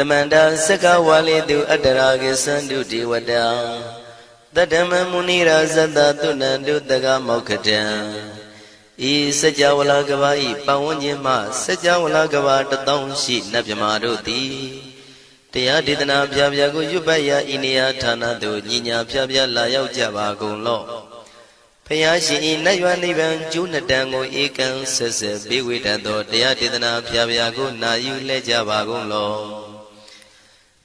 တမန္တာစကဝါလိတုအတ္တရာကိသန္တုဒေဝတာတတ္တမမုနိရာဇတ္တသုဏန္တုတကမောက္ခတံဤစကြဝဠာကဘာဤပဝန်းကျင်မှစကြဝဠာကဘာတထောင်ရှိနတ်မြမာတို့သည်တရားဒေသနာပြပြကိုရွတ်ပတ်ရာဤနေရာဌာနသို့ညီညာပြပြလာရောက်ကြပါကုန်လော့ဖယားရှင်ဤနတ်ရွာနိဗ္ဗာန်ကျိုးနှစ်တန်ကိုဧကံဆက်ဆက်ပေးဝေတတ်သောတရားဒေသနာပြပြကိုနာယူလဲကြပါကုန်လော့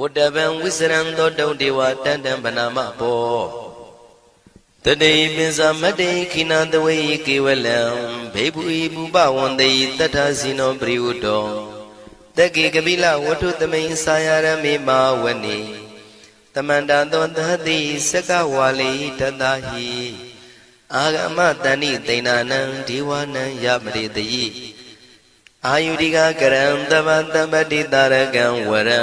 ဝတ္တဗံဝိစရံသောတုံဒေဝတန်တံဗနာမဘောတတိပင်စမတ္တိခိနသဝေကေဝလံဘေဘူဤဘူပဝန္တိတတ္ထဇိနောပရိဝတ္တောတက္ကေကပိလဝတ္ထုသမိန်စာယရမေမာဝနေတမန္တသောသတိစကဝါလိတတဟိအာဂမတဏိတိဏနံဒီဝနံယမရိတယိအာယုရိကကရံတဗ္ဗတပ္ပတိတာရကံဝရံ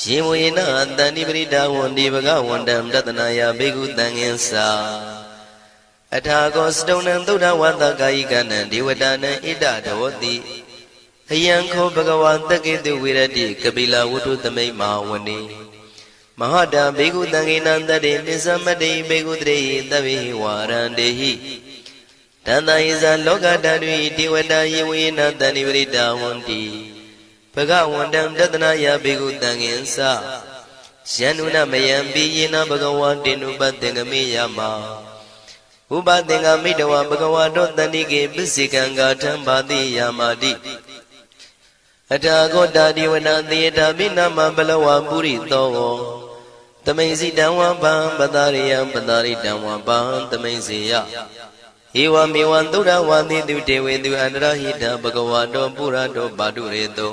ယေဝေနတန္တိပရိဒါဝန္တိဘဂဝန္တံတတနာယဘေကုတံငင်္စာအထာကောစတုံနံသုဒ္ဓဝတ္တကာယိကနံဒေဝတာနံဣဒဒောတိအယံခောဘဂဝါတကေတုဝိရတိကပိလဝတ္ထုသမိတ်မာဝနေမဟာတာဘေကုတံခေနံတတေပစ္စမတေဘေကုတရေတဗေဝါရန္တေဟိတန္တယဇာလောကတတွင်ဒေဝတာယေဝေနတဏိပရိတာဝန္တိ ဘဂဝန္တံတတနာယဘေကုတံငင်္စယန္နုနမယံပိယေနဘဂဝါတေနုပတေငမေယမဥပသင်္ကမိတဝဘဂဝါတောတဏိကေပစ္စေကံကာထံပါတိယာမာတိအထာဂောတာဒီဝနာသေတာမိနာမဘလဝပုရိသောသမိန်စီတံဝပံပတရိယံပတရိတံဝပံသမိန်စီယဧဝမေဝံသုဒ္ဓဝါတိတုတေဝေတုအန္တရဟိတဘဂဝါတောပုရတောပါတုရေတော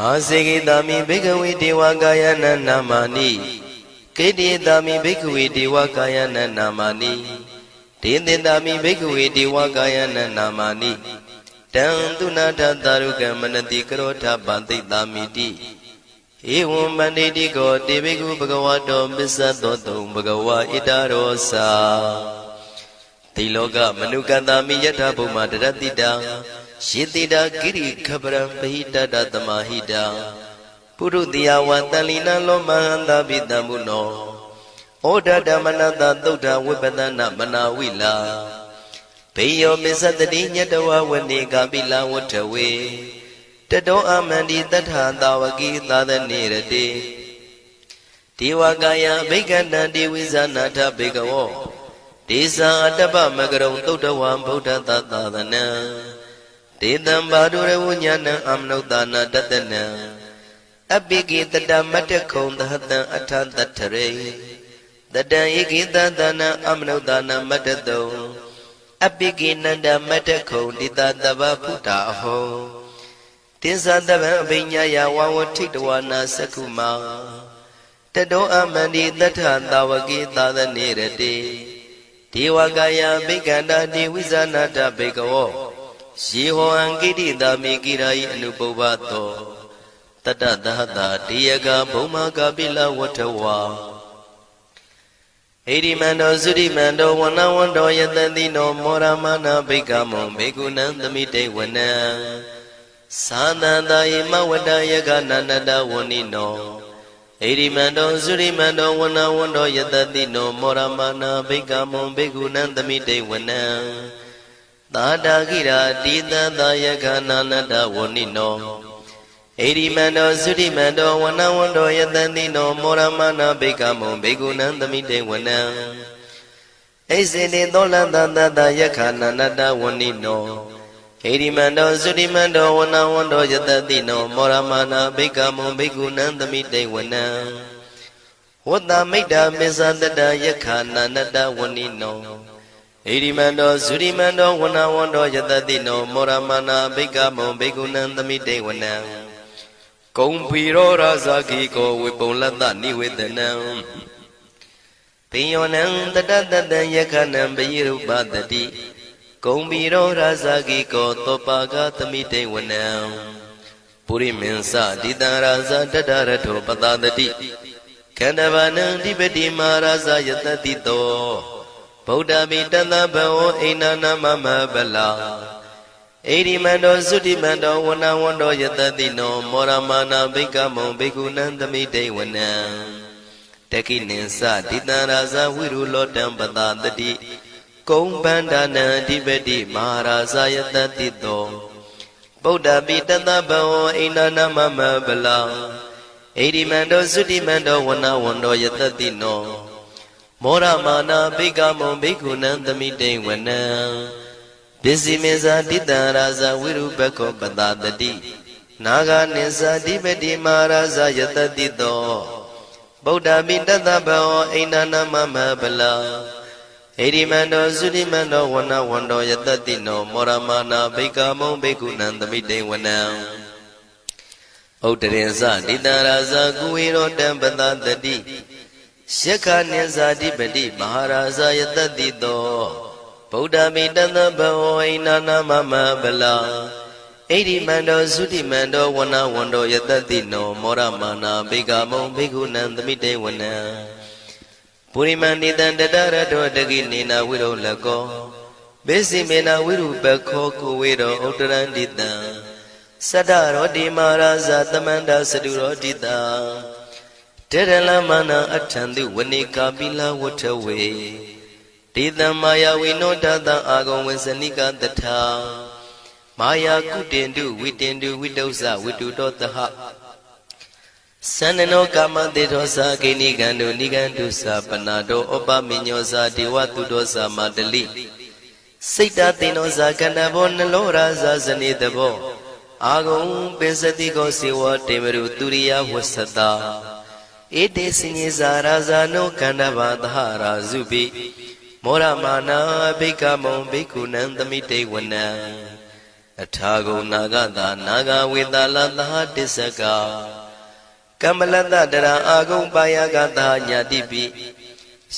အာစေကိတာမိဘိကဝေဒေဝကာယနာနာမာနိကေတိတာမိဘိက္ခဝေဒေဝကာယနနာမာနိဒေသင်တာမိဘိက္ခဝေဒေဝကာယနနာမာနိတံသူနာထသာရုကမနတိကရောထပန္တိတာမိတိဧဝံမန္တိတိကောတေဘိကုဘဂဝတောပစ္စသောတုံဘဂဝါဣတရောစာ တိလောကမနုကတာမိယထာဘုမတရတိတံရှေတိတာကိရိခပရံပဟိတတသမဟိတံပုရုတိယဝတန်လီနလောမဟန္တာပိတံမုနောဩဒဓမ္မနတသုဒ္ဓဝိပဒနာမနာဝိလာဘေယောပစ္စတတိညတဝဝနေကပိလဝထဝေတတောအမန္တိတထသာဝကိသာသနေရတိဒေဝကာယဘိက္ခဏံဒေဝိဇာနာထဘေကဝော ဒေဇာအတ္တပမကရုံသုဒ္ဓဝံဗုဒ္ဓသာသာသနံဒေတံဘာဒုရဝညာဏံအမနုဿာနာတတနံအပိကိတတမတ္တခုံသဟတံအထတထရေတတံဧကိတသနံအမနုဿာနာမတ္တတုံအပိကိနန္ဒမတ္တခုံတိတတဗဖုတာအဟောတိသတဗံအပိညာယဝဝထိတဝနာသကုမာတတောအမန္တိတထသာဝကိသာသနေရတိ ဒေဝကာယဘိက္ခန္တာတိဝိဇာနာတဘေကဝောယေဟောအံကိတိတာမိကိရာယအနုပုဗ္ဗတောတတသဟတာတေယကဘုံမာကပိလဝထဝါဣရိမန္တောသုရိမန္တောဝနဝန္တောယတတိနောမောရမနာဘိကမောဘေကုဏံသမိတေဝနံသာသန္တာယမဝတ္တယကနန္တဝဏိနော ဣရိမန္တောသုရိမန္တောဝနဝန္တောယတတိနောမောရမနာဘိကမောဘေကုဏံသမိတေဝနံသာတာကိရာတိတသာယကနာနတဝဏိနောဣရိမန္တောသုရိမန္တောဝနဝန္တောယတတိနောမောရမနာဘိကမောဘေကုဏံသမိတေဝနံဣစေတိသောလတတတယခာနန္တဝဏိနော ဣရိမန္တောသုရိမန္တောဝနဝန္တောယတတိနောမောရမနာဘိကမောဘေကုဏံသမိတေဝနံဝတ္တမိတ္တာမစ္ဆတတယခာနန္တဝဏိနောဣရိမန္တောသုရိမန္တောဝနဝန္တောယတတိနောမောရမနာဘိကမောဘေကုဏံသမိတေဝနံကုံဖီရောရာဇာခိကောဝေပုံလတ္တနိဝေဒနံပိယောနံတတတတံယခဏံပိရုပတတိ ကုံဖီရောရာဇာခိကောသောပါကသမိတေဝနံပုရိမင်းစဒိတံရာဇာတတရထောပတတတိခန္ဓဘာနံဒီပတိမာရာဇာယတတိတောဗုဒ္ဓမိတသဗ္ဗဝအိနာနာမမဗလာဣရိမန္တောသုတိမန္တောဝနဝန္တောယတတိနောမောရမာနာဘိကမောဘိကုဏံသမိတေဝနံတကိနိသဒိတံရာဇဝိရုလောတံပတာတတိ ကုံပန္ဒနာအဓိပတိမဟာရာဇယတတိတောဗုဒ္ဓပိတသဗဝံအိနာနာမမဗလာဣရိမန္တောသုတိမန္တောဝနဝန္တောယတတိနောမောရမာနာဘိကမောဘိကုဏံသမိတေဝနံပစ္စည်းမေဇာတိတံရာဇဝိရုပခောပတတတိနာဂနိသတိပတိမာရာဇယတတိတောဗုဒ္ဓမိတတဘောအိန္ဒနာမမဗလာ ဣရိမန္တောသုတိမန္တောဝနဝန္တောယတတိနော မောရမနာဘိကမောဘိကုဏံသမိတေဝနံဥဒ္ဒရင်စတိတံရာဇကုဝေရောတံပတတတိယက္ခနိဇာတိပတိမဟာရာဇယတတိတောဗုဒ္ဓမိတသဘဝိနာနာမမဗလာဣတိမန္တောသုတိမန္တောဝနဝန္တောယတတိနော မောရမာနာဘေကမုံဘေကုဏံသမိတေဝနံ ပုရိမဏိတံတတရတောတကိနေနာဝိရောလကောဘေစီမေနာဝိရုပခောကုဝေရောဥတရန္တိတံသတ္တရောတိမာရာဇသမန္တာစတုရောတိတံတေရလမနာအထံတိဝနေကာပိလဝထဝေဒေသမာယဝိနောတတအာဂုံဝစနိကတထာမာယာကုတင်တုဝိတင်တုဝိတုဇဝိတုတောတဟ သန္နနောကာမတေသောသာဂိနိကံတုနိကံတုသာပနာတောဩပမိညောသာဒေဝတုတောသာမတလိစိတ်တသိနောသာကန္တဘောနလောရာသာဇနေတဘောအာဂုံပိစတိကောစေဝတေမရုသူရိယဝဆတာဧတေစညေဇာရာဇာနောကန္တဘာသဟရာဇုပိမောရမာနာဘိကမုံဘိက္ခုနံသမိတေဝနံအထာဂုနာဂတာနာဂဝေတလသဟတစ္စက ကမ္မလတတရာအာဂုံပါယကတာညာတိပိ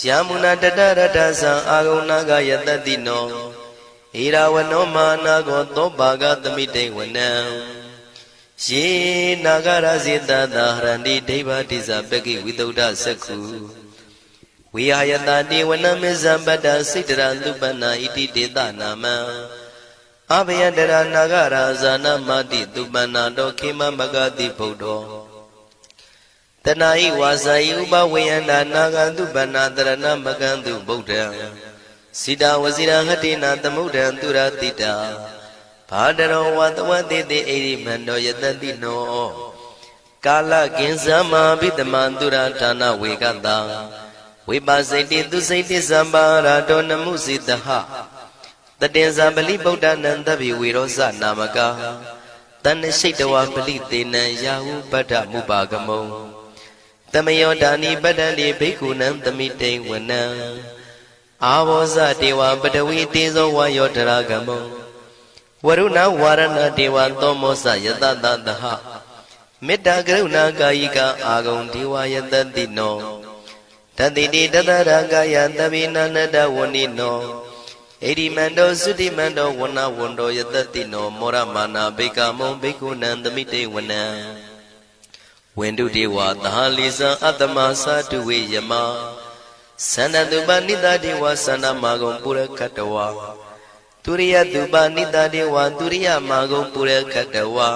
ယာမုနာတတရတသံအာဂုနာဂယတတိနောဣရာဝနောမာနာကောသောပါကသမိတေဝနံယေနာဂရဇေတသာဟရန္တိဒိဗ္ဗတိဇပကိဝိတုဒ္ဓသက္ခုဝိဟာယတတိဝနမေဇံပတ္တစိတရသုပနာဣတိတေတနာမံအဘယတရနာဂရာဇာနမတိသူပနာတောခေမမဂတိဗုဒ္ဓော တဏှာဤဝါစာဤဥပဝေယန္တာနာဂန္တုဗန္နာတရဏမကံတုဗုဒ္ဓံစိတာဝစီရဟတိနာသမုဒ္ဒံသူရတိတာဘာတရောဝတဝတိတိအိရိမန္တောယတတိနောကာလကင်ဇမဘိတမန္တုရဌာနဝေကတံဝိပါစိတိသူစိတိသမ္ပါရာတောနမှုစိတဟတတင်္ဇပလိဗုဒ္ဓနံတဗ္ဗေဝေရောဇနာမကာတဏ္ဍရှိတဝပလိသေနံယာဟုပတ္ထမုပါကမုံ တမယောဒါနိပတ္တန္တိဘိက္ခုနံသမိတိဝနံအာဘောဇတေဝပတဝီတေဇောဝါယောတရာကမုံဝရုဏဝါရဏတေဝသောမောစယတတတဟမေတ္တာကရုဏာကာယိကအာဂုံဒေဝယတတိနောတတိတိတတရာကာယသဗ္ဗိနာနတဝဏိနောဣတိမန္တောသုတိမန္တောဝနဝန္တောယတတိနောမောရမာနာဘေကမုံဘေကုဏံသမိတေဝနံ ဝန္တုတေဝသဟလိဇံအတ္တမသာတုဝေယမသန္တတုပနိတတေဝသန္တမာဂုံပုရခတဝါသူရိယတုပနိတတေဝသူရိယမာဂုံပုရခတဝါ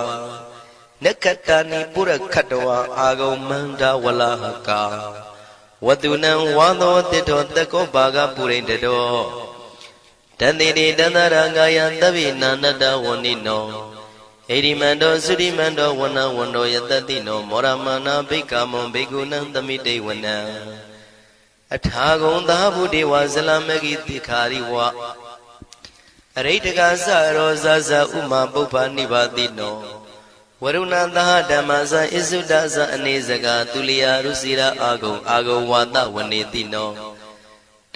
နက္ခတာနိပုရခတဝါအာဂုံမန္တဝလဟကာဝတုနံဝါသောတိတောတကောဘာဂပုရိတတောတန်တိတိတန္တရာဂာယသဗ္ဗိနာနတဝဏိနော ဣရိမန္တောသုရိမန္တောဝနဝန္တောယတတိနောမောရမနာဘိကမံဘိကုဏံသမိတေဝနံအထာဂုံသာဘုဒေဝဇလမဂိတိခာရိဝအရိတကသရောဇဇဥမာပုပ္ပနိဗ္ဗာတိနောဝရုဏသဟဓမ္မဇဣစုဒဇအနေစကသူလျာရုစီရာအာဂုံအာဂုံဝါဒဝနေတိနော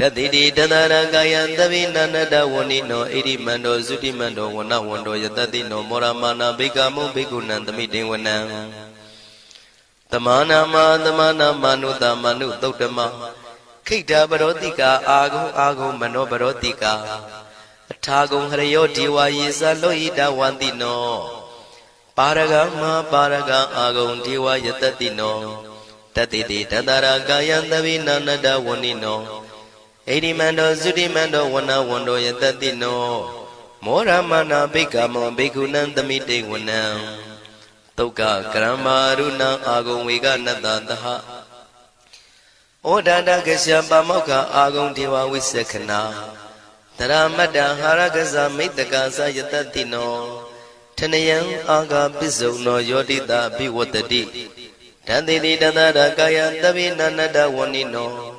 တတိတိတတရကာယံသဗိနန္တဝဏိနောဣရိမန္တောသုတိမန္တောဝနဝန္တောယတတိနောမောရမာနာဘိကမုဘိကုဏံသမိတေဝနံတမနာမတမနာမနုတမနုသုတ်တမခိတ္တပရောတိကာအာဂုံအာဂုံမနောပရောတိကာအထာဂုံဟရယောဒီဝါယေသလောဣတဝန္တိနောပါရဂမပါရဂအာဂုံဒီဝယတတိနောတတိတိတတရာကာယံသဗိနာနတဝဏိနော ဣတိမန္တောသုတိမန္တောဝနဝန္တောယတတိနောမောရမနာဘိကမောဘိက္ခုနံသမိတေဝနံတုတ်ကကရမရုဏအာဂုံဝေကနတသဟဩဒန္တကရှပါမောက္ခအာဂုံဒေဝဝိသခနာတရမတ္တဟာရကဇမိတ္တကသယတတိနောထနယံအာဂပစ္စုံနောယောတိတာဘိဝတ္တိတန်တိတိတန္တရာကာယသဗ္ဗိနန္တဝဏိနော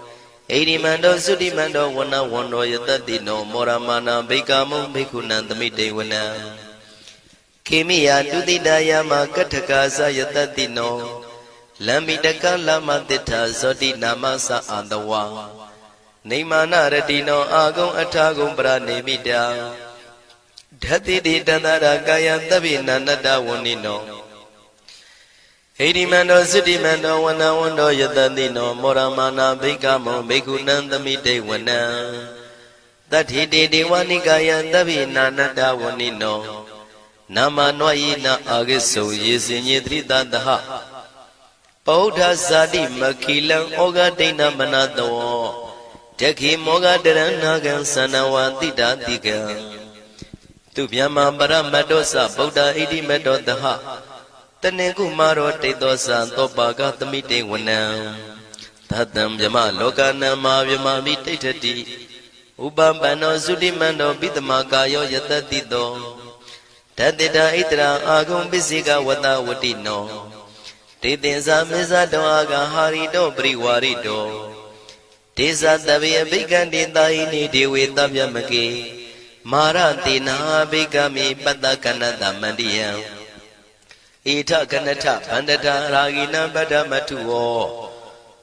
ဣရိမန္တောသုတိမန္တောဝနဝန္တောယတတိနောမောရမာနာဘိကာမုံဘိက္ခုနံသမိတေဝနံခေမိယတုတိတယမကထကာသယတတိနောလမ္မိတကလမတိထာဇောတိနာမသအာတဝါနေမာနရတိနောအာဂုံအထာဂုံပရနေမိတာဓတိတိတန္တရာကာယံသဗ္ဗိနန္တဝဏိနော ဟိရိမန္တောသုတိမန္တောဝနဝန္တောယတတိနောမောရမာနာဘိကမောဘိက္ခုနံသမိတေဝနံတတ္ထိတေဒေဝနိကာယံသဗ္ဗိနာနတဝဏိနောနာမနွယိနာအာဂိစုယေစင်ညေတိတတဟပောဓဇာတိမခိလံဩဃဒိဏမနတောတခိမောဃတရဏဂံသနဝတိတာတိကံသူဗျမပရမတ္တောသဗုဒ္ဓဣတိမတ္တောတဟ တနေကုမာရောတိတ်သောသံသောပါကသမိတေဝနံသတံဗျမလောကနံမာဗျမမိတိဋ္ဌတိဥပပန္နောသုတိမန္တောပိတမကာယောယတတိတောတတိတာဣတရာအာဂုံပစ္စေကဝတဝတိနောတေတင်္ဇာမေဇတောအာဂဟာရိတောပရိဝါရိတောဒေသတဗေအဘိကံတေတာဟိနေဒေဝေတဗျမကေမာရတေနာဘိကမိပတ္တကနတမန္တိယံ ဣထကနထဗန္တတာရာဂိနံပတ္တမထုဝော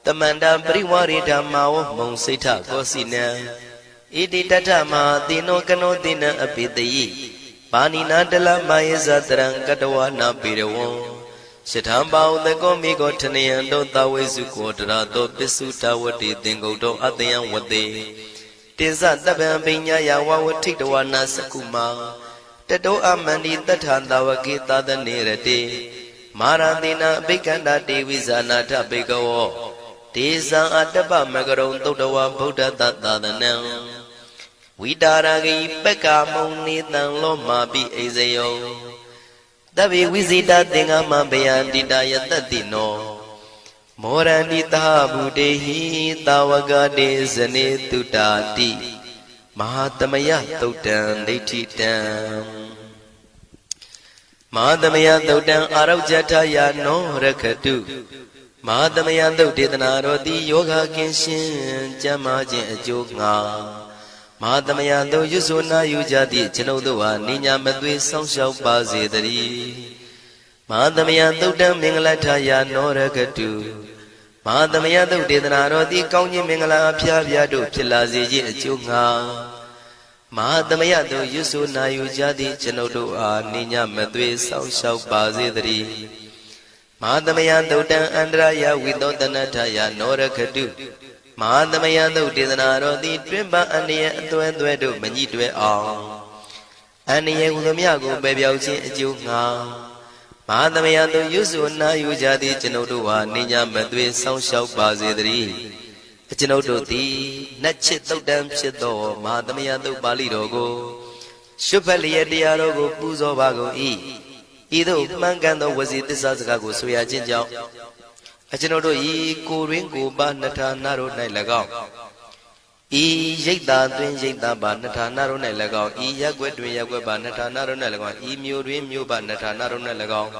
တမန္တပရိဝရိဓမ္မာဝမုံစိဋ္ဌကောစီနံဣတိတထမဟာတိနောကနောတိနံအပိတယိပါဏိနာတလမယေဇတရံကတဝနာပေရဝံရှထံပါဥတကောမိကောထနယံတောတဝေစုကောတရာတောပစ္စုတဝတိသင်္ကုတ်တောအတယံဝတေတင်စတပံပညာယဝဝထိတဝနာစကုမာ တတောအမန္တိတထံတဝကေသာသနေရတေမာရတိနာအဘိကန္တာတေဝိဇာနာထဘေကဝောဒေဇံအတ္တပမကရုံသုတ်တဝဗုဒ္ဓတသာသနံဝိတာရဂိပက္ကမုံနေတံလောမာပိအိဇယောတဗ္ဗေဝိဇိတသင်္ဃမဘယန္တိတယတတိနောမောရန္တိသဗုတေဟိတာဝကတေဇနေတုတာတိမဟာသမယသုတ်တံဒိဋ္ဌိတံ မဟာသမယသုတ်တံအာရုဇထယာနောရခတုမဟာသမယသုတ်ဒေသနာတော်သည်ယောဂကင်းရှင်ကျမ်းမာခြင်းအကျိုးငါမဟာသမယသုတ်ရွဆိုနာယူကြသည့်ကျွန်ုပ်တို့ဟာနိညာမသွေဆောင်းလျှောက်ပါစေတည်းမဟာသမယသုတ်တံမင်္ဂလထယာနောရခတုမဟာသမယသုတ်ဒေသနာတော်သည်ကောင်းခြင်းမင်္ဂလာအဖျားဖျားတို့ဖြစ်လာစေခြင်းအကျိုးငါ မဟာသမယတို့ရွဆိုနာယူကြသည့်ကျွန်ုပ်တို့အားနိညာမသွေဆောင်းလျှောက်ပါစေတည်းမဟာသမယသုတ်တံအန္တရာယဝိသောတနထယနောရခတုမဟာသမယသုတ်ဒေသနာတော်သည်တွင်ပအန္တရာအသွဲသွဲတို့မညှိတွဲအောင်အန္တရာဟူသမျှကိုပယ်ပြောက်ခြင်းအကျိုးငါမဟာသမယတို့ရွဆိုနာယူကြသည့်ကျွန်ုပ်တို့ဟာနိညာမသွေဆောင်းလျှောက်ပါစေတည်း ကျွန်ုပ်တို့သည်နတ်ချစ်တုတ်တံဖြစ်သောမဟာသမယတုတ်ပါဠိတော်ကိုရှုဖက်လျက်တရားတော်ကိုပူဇော်ပါကုန်၏ဤသို့မှန်ကန်သောဝစီသစ္စာစကားကိုဆိုရခြင်းကြောင့်အကျွန်ုပ်တို့ဤကိုရင်းကိုပါနှထာနာတို့၌၎င်းဤရိတ်တာတွင်ရိတ်တာပါနှထာနာတို့၌၎င်းဤရက်ွက်တွင်ရက်ွက်ပါနှထာနာတို့၌၎င်းဤမျိုးတွင်မျိုးပါနှထာနာတို့၌၎င်း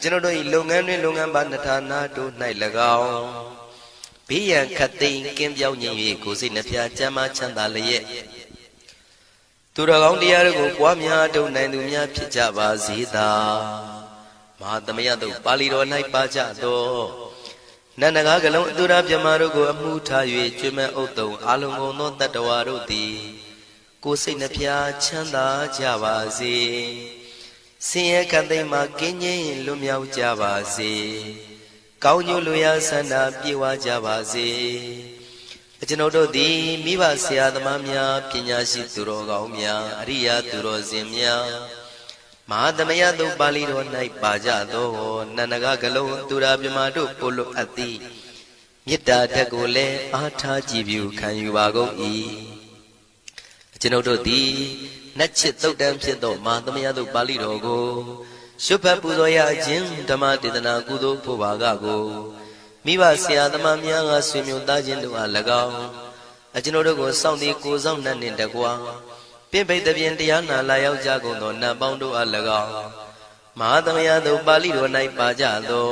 ကျွန်ုပ်တို့ဤလုပ်ငန်းတွင်လုပ်ငန်းပါနှထာနာတို့၌၎င်း ဘေးရန်ခတ်သိမ်းကင်းပြောင်းခြင်း၍ကိုယ်စိတ်နှပြချမ်းသာချမ်းသာလျက်သူတော်ကောင်းတရားတို့ကိုပွားများထုတ်နိုင်သူများဖြစ်ကြပါစေသာမဟာသမယတုပါဠိတော်၌ပါကြသောနန္ဒကားကလုံးအတူရာမြမတို့ကိုအမှုထား၍ကျွမ်းမဲ့ဥတုံအာလုံကုန်သောတတ္တဝါတို့သည်ကိုယ်စိတ်နှပြချမ်းသာကြပါစေဆင်းရဲခတ်သိမ်းမှကင်းငြိမ်းလွတ်မြောက်ကြပါစေ ကောင်းကျိုးလူရဆန္ဒပြေဝကြပါစေအကျွန်ုပ်တို့သည်မိဘဆရာသမားများပညာရှိသူတော်ကောင်းများအရိယာသူတော်စင်များမဟာသမယတုပါဠိတော်၌ပါကြသောနန္ဒကကလုံးသူရာမြမတို့ပို့လို့အပ်သည်မေတ္တာဓာတ်ကိုလည်းအားထားကြည်ပြုခံယူပါကုန်၏အကျွန်ုပ်တို့သည်နတ်ချစ်တုတ်တံဖြစ်သောမဟာသမယတုပါဠိတော်ကို ရှုဖတ်ပူဇော်ရခြင်းဓမ္မတေသနာကုသိုလ်ဖို့ပါကကိုမိဘဆရာသမားများကဆွေမျိုးသားချင်းတို့အား၎င်းအကျွန်ုပ်တို့ကိုစောင့်တည်ကိုဆောင်နှံ့နှင့်တကွာပြင့်ပိတ်တပြင်းတရားနာလာရောက်ကြကုန်သောနတ်ပေါင်းတို့အား၎င်းမဟာသမယသို့ပါဠိတော်၌ပါကြသော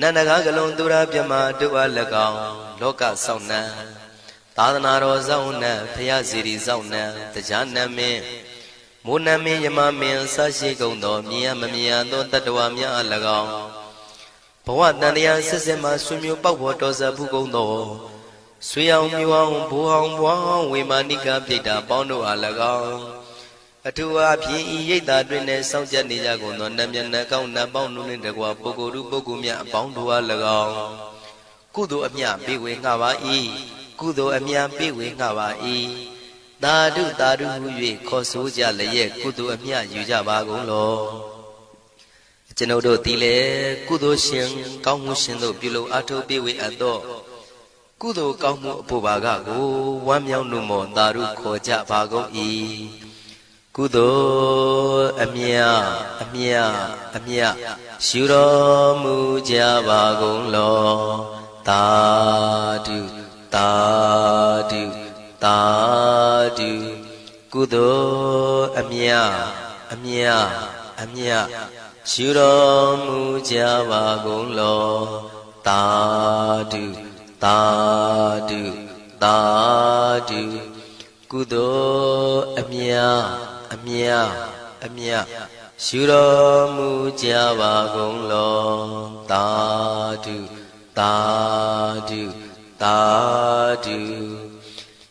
နန္ဒကားကလုံးသူရာမြမတို့အား၎င်းလောကဆောင်နှံသာသနာတော်ဆောင်နှံဖရာစီရီဆောင်နှံတရားနမင်း မိုးနမင်းယမမင်းဆရှိကုန်သောမြင်ရမမြင်ရသောတတ္တဝါများအား၎င်းဘဝတန်တရားဆက်ဆက်မှဆွေမျိုးပေါက်ဖို့တော်စပ်ဘူးကုန်သောဆွေအောင်မြူအောင်ဘူအောင်ဘွားအောင်ဝေမာနိကပြိတ္တာပေါင်းတို့အား၎င်းအထူးအားဖြင့်ဤရိတ်တာတွင်နဲ့စောင့်ကြနေကြကုန်သောနတ်မြတ်နတ်ကောင်းနတ်ပေါင်းတို့နှင့်တကွာပုဂ္ဂိုလ်လူပုဂ္ဂိုလ်များအပေါင်းတို့အား၎င်းကုသိုလ်အမြပေးဝေငှပါ၏ကုသိုလ်အမြပေးဝေငှပါ၏ သာဓုသာဓုဟု၍ခေါ်ဆိုကြလျက်ကုသိုလ်အမြယူကြပါကုန်လောကျွန်ုပ်တို့သည်လည်းကုသိုလ်ရှင်ကောင်းမှုရှင်တို့ပြုလုပ်အားထုတ်ပေးဝေအပ်သောကုသိုလ်ကောင်းမှုအဖို့ပါကကိုဝမ်းမြောက်နှုမောသာဓုခေါ်ကြပါကုန်၏ကုသိုလ်အမြအမြအမြယူတော်မူကြပါကုန်လောသာဓုသာဓု သာဓုကုသိုလ်အမြအမြအမြယူတော်မူကြပါကုန်လောသာဓုသာဓုသာဓုကုသိုလ်အမြအမြအမြယူတော်မူကြပါကုန်လောသာဓုသာဓုသာဓု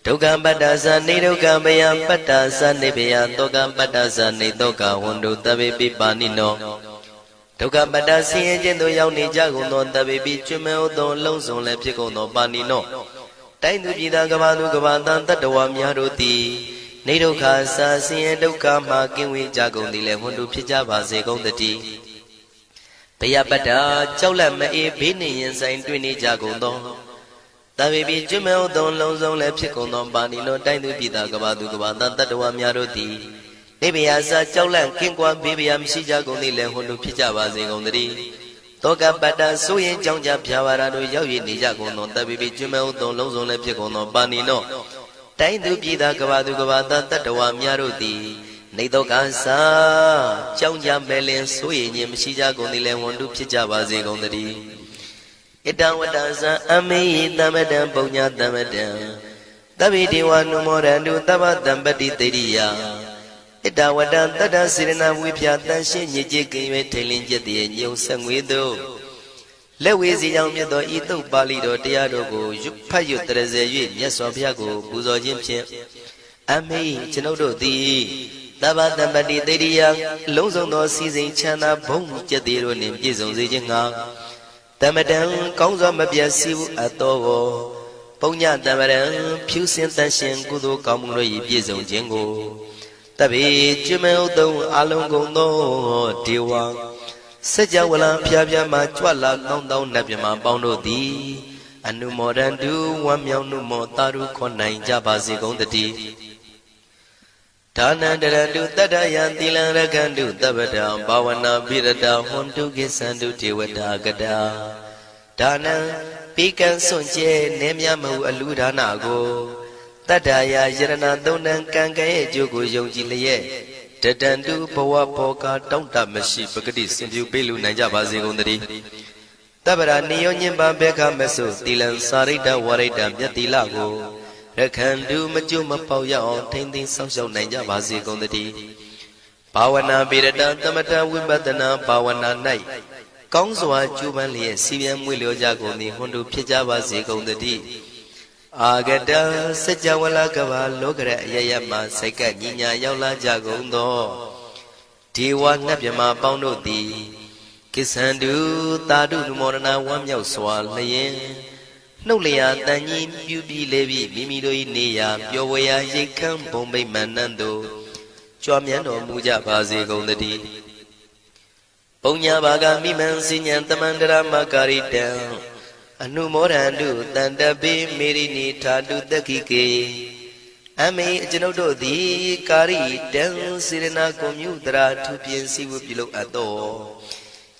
ဒုက္ခပတ္တသနေဒုက္ခဘယပတ္တသနေဘယတောကပတ္တသနေတောကဝန္တုတဗေပိပါဏိနောဒုက္ခပတ္တဆင်းရဲခြင်းသို့ရောက်နေကြကုန်သောတဗေပိကျွမေဥသောလုံးစုံလည်းဖြစ်ကုန်သောပါဏိနောတိုင်းသူပြည်သားကဘာသူကဘာတန်တတ္တဝါများတို့သည်နေဒုက္ခစာဆင်းရဲဒုက္ခမှကင်းဝေးကြကုန်သည်လည်းဝန္တုဖြစ်ကြပါစေကုန်တည်းဘယပတ္တကြောက်လန့်မအေးဘေးနေရင်ဆိုင်တွေ့နေကြကုန်သော တဝေပိကျွမေဥသုံးလုံးစုံလည်းဖြစ်ကုန်သောပါဏိနောတိုင်းသူပြည်သားကဘာသူကဘာသာတတ္တဝါများတို့သည်နေဗျာစာကြောက်လန့်ကင်းကွာဘေးဗျာမရှိကြကုန်သည်လည်းဟွန်တို့ဖြစ်ကြပါစေကုန်သတည်းတောကပတ္တဆိုရင်ကြောင့်ကြဖြာပါရာတို့ရောက်ရည်နေကြကုန်သောတပ်ပိပိကျွမ်းမဲဥသောလုံးစုံလည်းဖြစ်ကုန်သောပါဏိနောတိုင်းသူပြည်သားကဘာသူကဘာသားတတ္တဝါများတို့သည်နေတော့ကသာကြောင့်ကြမဲလင်ဆိုရင်ခြင်းမရှိကြကုန်သည်လည်းဝန်တုဖြစ်ကြပါစေကုန်သတည်း ဣတံဝတ္တဇံအမေယတမ္မတံပုံညာတမ္မတံတဗ္ဗေဒေဝနုမောရန္တုတဗ္ဗတံပတိတေရိယဣတဝတ္တတတ္တစေရနာဝိဖြာတန်ရှင်းညစ်ကြေးကင်၍ထိန်လင်းကျက်တည်းညုံဆက်ငွေတို့လက်ဝေစီကြောင့်မြတ်သောဤတုတ်ပါဠိတော်တရားတော်ကိုရွတ်ဖတ်ရွတ်တရစေ၍မြတ်စွာဘုရားကိုပူဇော်ခြင်းဖြင့်အမေကျွန်ုပ်တို့သည်တဗ္ဗတံပတိတေရိယအလုံးစုံသောစီစဉ်ချမ်းသာဘုံကျက်သေးတို့နှင့်ပြည့်စုံစေခြင်းငှာ တမတံကောင်းစွာမပြတ်စီဘူးအပ်တော်ကိုပုံညတမရံဖြူစင်တန်ရှင်ကုသိုလ်ကောင်းမှုတို့၏ပြည့်စုံခြင်းကိုတပိကျွမေဥတုံအလုံးကုန်သောဒေဝစัจ java လံဖျားဖျားမှကြွလာကောင်းသောနတ်မြမပေါင်းတို့သည် အနုမောဒန္တုဝမ်းမြောက်နှုမောတာရုခွန်နိုင်ကြပါစေကုန်တည်း ဒါနန္တရတုတတ္တယံသီလံရကန္တုတပ္ပတံဘာဝနာပိရတဟွန်တုကိသန္တုဒေဝတာကတာဒါနံပိကံစွန့်ကျဲနေမြမဟုအလူဒါနကိုတတ္တယာယရဏသုံးတန်ကံကဲရဲ့အကျိုးကိုယုံကြည်လျက်တတန္တုဘဝဘောကတောင့်တမရှိပဂတိစင်ပြူပေးလူနိုင်ကြပါစေကုန်သတည်းတပ္ပရာနိယောညင်ပဘေခမဆုသီလံစာရိတ္တဝရိတ္တမြတ်တိလကို ရခန္တုမကျွမပေါရအောင်ထိမ့်သိမ်းဆောက်ရှောက်နိုင်ကြပါစေကုန်သတည်းဘာဝနာပိရတသမထဝိပဿနာဘာဝနာ၌ကောင်းစွာကျူးပန်းလျက်စီပြန်မွေလျောကြကုန်သည်ဟွန်တုဖြစ်ကြပါစေကုန်သတည်းအာဂတစัจ java လကဘာလောကရအယယမစိတ်ကညီညာရောက်လာကြကုန်သောဒေဝနတ်မြမပေါင်းတို့သည်ကိစ္ဆန္တုတာတုနုမောဒနာဝမ်းမြောက်စွာလျင် နှုတ်လျာတန်ကြီးပြူပြီးလေပြီးမိမိတို့၏နေရာပျော်ဝေရာရိတ်ခမ်းဘုံမိတ်မန္နန်တို့ကြွားမြန်းတော်မူကြပါစေကုန်သတည်းပုံညာဘာဂမိမံစဉ္ဉံတမန္တရမကာရိတံအနုမောဒန္တုတန်တပိမေရိနိထာတုတက္ခိကေအမေအကျွန်ုပ်တို့သည်ကာရိတံစေရနာကွန်မြူတရာထူပြင်းစီဝပြုလုပ်အပ်တော်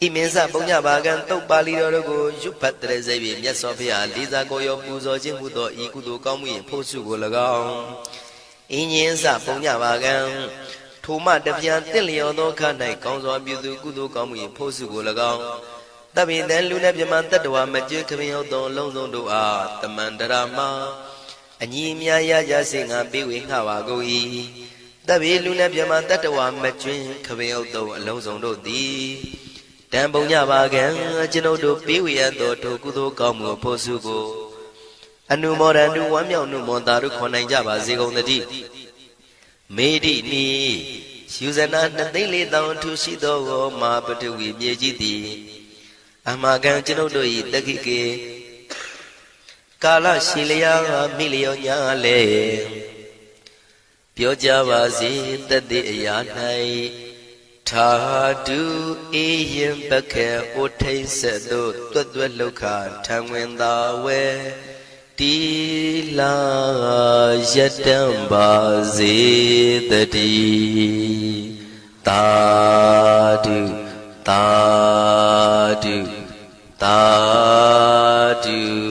ဣမင်းစပုံညဘာကံတုတ်ပါဠိတော်တို့ကိုရွတ်ဖတ်တဲ့စေပြီးမြတ်စွာဘုရားလေးစားကိုရောပူဇော်ခြင်းမှုသောဤကုသိုလ်ကောင်းမှု၏ဖို့စုကို၎င်းအင်းရင်စပုံညဘာကံထိုမှတပြန်တင့်လျော်သောခါ၌ကောင်းစွာပြုသူကုသိုလ်ကောင်းမှု၏ဖို့စုကို၎င်းတပိတံလူနဲ့မြမတတ္တဝါမကျွခမင်းဟုတ်သောအလုံးစုံတို့အားတမန္တရာမအညီအများရကြစေငါပေးဝေငှပါကုန်၏တပိလူနဲ့မြမတတ္တဝါမကျွင်းခမင်းဟုတ်သောအလုံးစုံတို့သည် တံပုံညပါကံကျွန်ုပ်တို့ပေးဝေရသောထိုကုသိုလ်ကောင်းမှုဖို့စုကိုအနုမောဒန္တုဝမ်းမြောက်နှုမောတာတို့ခေါ်နိုင်ကြပါစေကုန်သတည်းမေတိနီယူဇနာနှစ်သိန်းလေးတောင်ထူရှိသောမာပတဝီမြေကြီးသည်အမကံကျွန်ုပ်တို့၏တက္ခိကေကာလရှိလျာမိလျောညာလေပြောကြပါစေတသက်အရာ၌ ထာတုအေယံပခေဩထိတ်ဆက်သို့တွတ်တွတ်လောက်ခထံဝင်သာဝဲတီလာယတံပါစေတတိတာတုတာတုတာတု